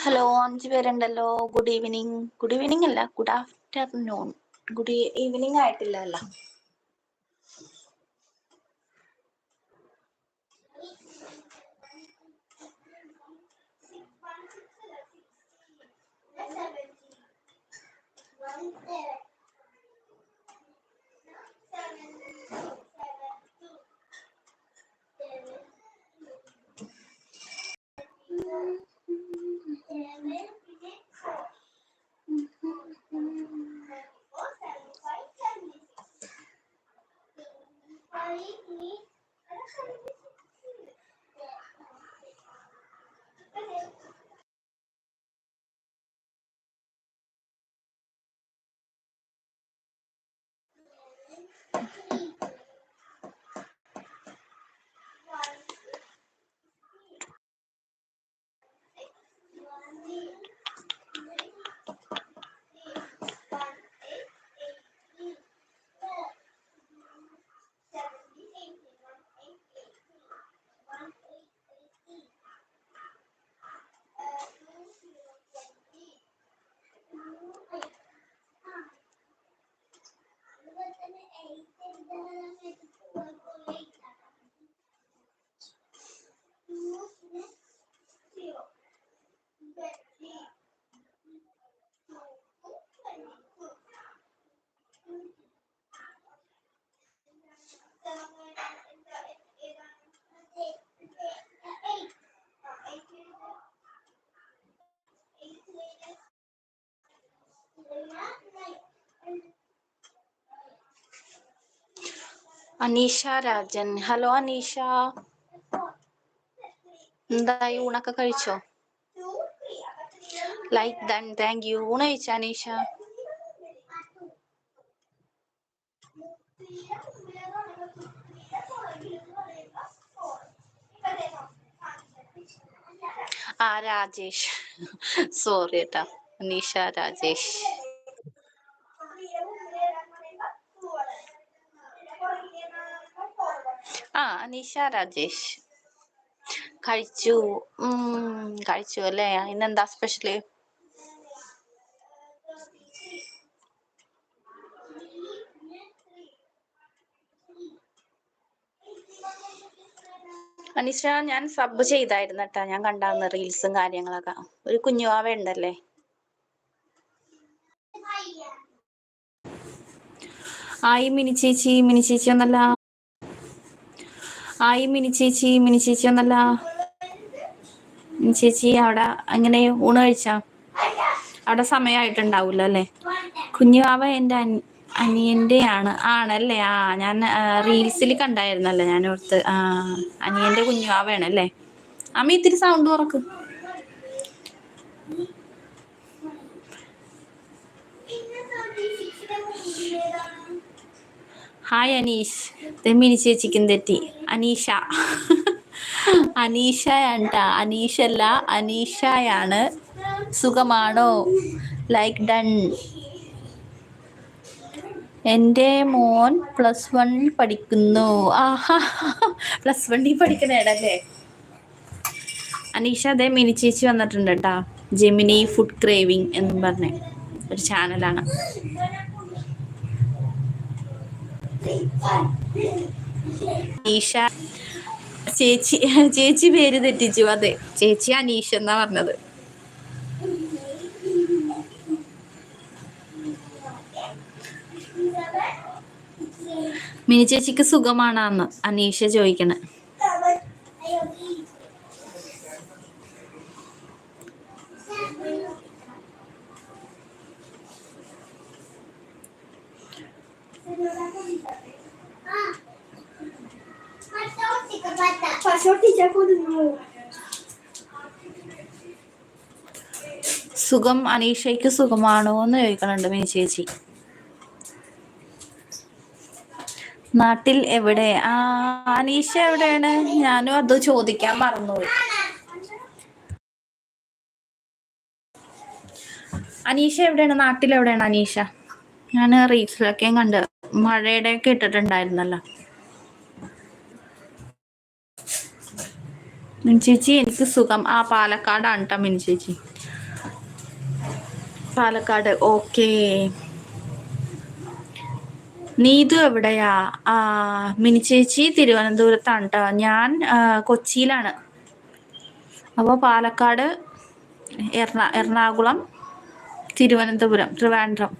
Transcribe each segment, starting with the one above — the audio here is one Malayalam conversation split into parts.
ഹലോ അഞ്ചു പേരുണ്ടല്ലോ. ഗുഡ് ഈവനിങ് ഗുഡ് ഈവനിങ് അല്ല ഗുഡ് ആഫ്റ്റർനൂൺ ഗുഡ് ഈവനിങ് ആയിട്ടില്ല അല്ല Aneesha Rajan. Hello Aneesha. എന്തായി? ഊണൊക്കെ കഴിച്ചോ? ലൈക്ക് ദൻ താങ്ക് യു ഊണ് കഴിച്ച അനീഷ? ആ രാജേഷ്. സോറി കേട്ടാ അനീഷ രാജേഷ് ആ അനീഷ രാജേഷ് കഴിച്ചു ഉം കഴിച്ചു അല്ലേ? ഇന്നെന്താ സ്പെഷ്യൽ അനീഷ ഞാൻ സബ് ചെയ്തായിരുന്നു കേട്ടാ. ഞാൻ കണ്ടായിരുന്നു റീൽസും കാര്യങ്ങളൊക്കെ. ഒരു കുഞ്ഞുവാവ ഉണ്ടല്ലേ? ആയി മിനി ചേച്ചി മിനി ചേച്ചി ഒന്നല്ല. ആയി മിനി ചേച്ചി മിനി ചേച്ചി ഒന്നല്ല മിനി ചേച്ചി അവിടെ അങ്ങനെ ഊണ് കഴിച്ചാ. അവിടെ സമയമായിട്ടുണ്ടാവൂല അല്ലേ? കുഞ്ഞുവാവ എന്റെ അനി അനിയന്റെ ആണ് ആണല്ലേ? ആ ഞാൻ റീൽസിൽ കണ്ടായിരുന്നല്ലേ ഞാൻ ഓർത്ത് ആ അനിയന്റെ കുഞ്ഞുവാവയാണല്ലേ അമ്മ ഇത്തിരി സൗണ്ട് കുറക്ക് ഹായ് അനീഷ് തെമ്മിനി ചേച്ചിക്കും തെറ്റി അനീഷ അനീഷ ആണ്ട അനീഷ അനീഷല്ല അനീഷയാണ് സുഖമാണോ? ലൈക്ക് ഡൺ എന്റെ മോൻ പ്ലസ് വണ്ണിൽ പഠിക്കുന്നു. ആഹാ. പ്ലസ് വണ്ണിൽ പഠിക്കണേടല്ലേ? അനീഷ അതേ മിനി ചേച്ചി വന്നിട്ടുണ്ട് കേട്ടാ. ജെമിനി ഫുഡ് ക്രേവിംഗ് എന്നും പറഞ്ഞ. ഒരു ചാനലാണ് അനീഷ. ചേച്ചി ചേച്ചി പേര് തെറ്റിച്ചു അതെ. ചേച്ചി അനീഷ എന്നാ പറഞ്ഞത്. മിനി ചേച്ചിക്ക് സുഖമാണെന്ന് അനീഷ ചോദിക്കണേ. സുഖം അനീഷയ്ക്ക് സുഖമാണോ എന്ന് ചോദിക്കണുണ്ട് മീ ചേച്ചി. നാട്ടിൽ എവിടെ? ആ അനീഷ എവിടെയാണ്? ഞാനും അത് ചോദിക്കാൻ മറന്നുപോയി. അനീഷ എവിടെയാണ്? നാട്ടിൽ എവിടെയാണ് അനീഷ? ഞാൻ റീൽസിലൊക്കെയും കണ്ട് മഴയുടെ ഒക്കെ ഇട്ടിട്ടുണ്ടായിരുന്നല്ലോ. മിനി ചേച്ചി എനിക്ക് സുഖം. ആ പാലക്കാടാണ് കേട്ടോ മിനി ചേച്ചി. പാലക്കാട് ഓക്കേ. നീതു എവിടെയാ? ആ മിനിച്ചേച്ചി തിരുവനന്തപുരത്താണ് കേട്ടോ ഞാൻ കൊച്ചിയിലാണ്. അപ്പോൾ പാലക്കാട് എറണാ എറണാകുളം തിരുവനന്തപുരം ട്രിവാൻഡ്രം.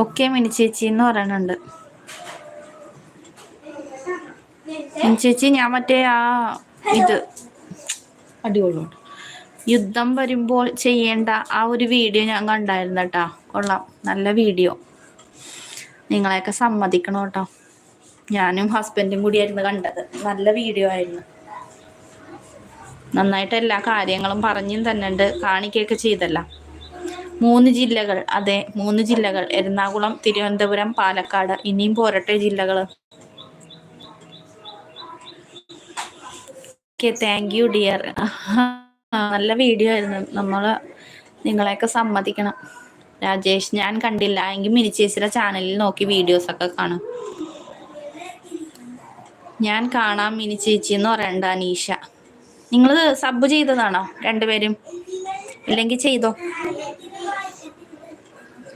ഓക്കെ മിനി ചേച്ചി എന്ന് പറയുന്നുണ്ട്. മിനി ചേച്ചി ഞാൻ മറ്റേ ആ ഇത് അടിപൊളിയുണ്ട്. യുദ്ധം വരുമ്പോൾ ചെയ്യേണ്ട ആ ഒരു വീഡിയോ ഞാൻ കണ്ടായിരുന്നു കേട്ടോ. കൊള്ളാം നല്ല വീഡിയോ. നിങ്ങളെയൊക്കെ സമ്മതിക്കണം കേട്ടോ. ഞാനും ഹസ്ബൻഡും കൂടി കൂടിയായിരുന്നു കണ്ടത്. നല്ല വീഡിയോ ആയിരുന്നു. നന്നായിട്ട് എല്ലാ കാര്യങ്ങളും പറഞ്ഞും തന്നെയുണ്ട് കാണിക്കുകയൊക്കെ ചെയ്തല്ല. മൂന്ന് ജില്ലകൾ. അതെ മൂന്ന് ജില്ലകൾ. എറണാകുളം തിരുവനന്തപുരം പാലക്കാട്. ഇനിയും പോരട്ടെ ജില്ലകൾ ഓക്കെ താങ്ക് യു ഡിയർ നല്ല വീഡിയോ ആയിരുന്നു. നമ്മൾ നിങ്ങളെയൊക്കെ സമ്മതിക്കണം. രാജേഷ് ഞാൻ കണ്ടില്ല. എങ്കിൽ മിനി ചേച്ചിയുടെ ചാനലിൽ നോക്കി വീഡിയോസ് ഒക്കെ കാണും. ഞാൻ കാണാം മിനി ചേച്ചി എന്ന് പറയണ്ട അനീഷ. നിങ്ങൾ സബ് ചെയ്തതാണോ? രണ്ടുപേരും? ഇല്ലെങ്കിൽ ചെയ്തോ?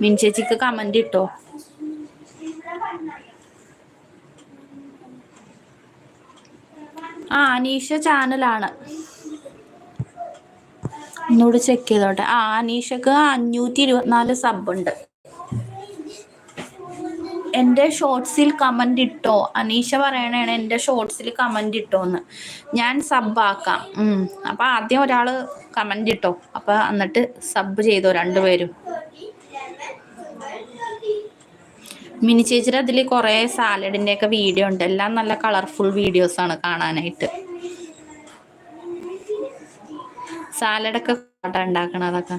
മിനി ചേച്ചിക്ക് കമന്റ് ഇട്ടോ? ആ അനീഷ ചാനലാണ്. ഒന്നുകൂടി ചെക്ക് ചെയ്തോട്ടെ. ആ അനീഷക്ക് അഞ്ഞൂറ്റി ഇരുപത്തിനാല് സബ് ഉണ്ട്. എന്റെ ഷോർട്സിൽ കമന്റ് ഇട്ടോ? അനീഷ പറയണേണ് എന്റെ ഷോർട്സിൽ കമന്റ് ഇട്ടോന്ന്. ഞാൻ സബ് ആക്കാം. ഉം. അപ്പൊ ആദ്യം ഒരാൾ കമന്റ് ഇട്ടോ? അപ്പൊ എന്നിട്ട് സബ് ചെയ്തോ രണ്ടുപേരും? മിനി ചേച്ചിയുടെ അതിൽ കുറേ ഒക്കെ വീഡിയോ ഉണ്ട്. എല്ലാം നല്ല കളർഫുൾ വീഡിയോസ് ആണ് കാണാനായിട്ട്. സാലഡൊക്കെ ഉണ്ടാക്കണതൊക്കെ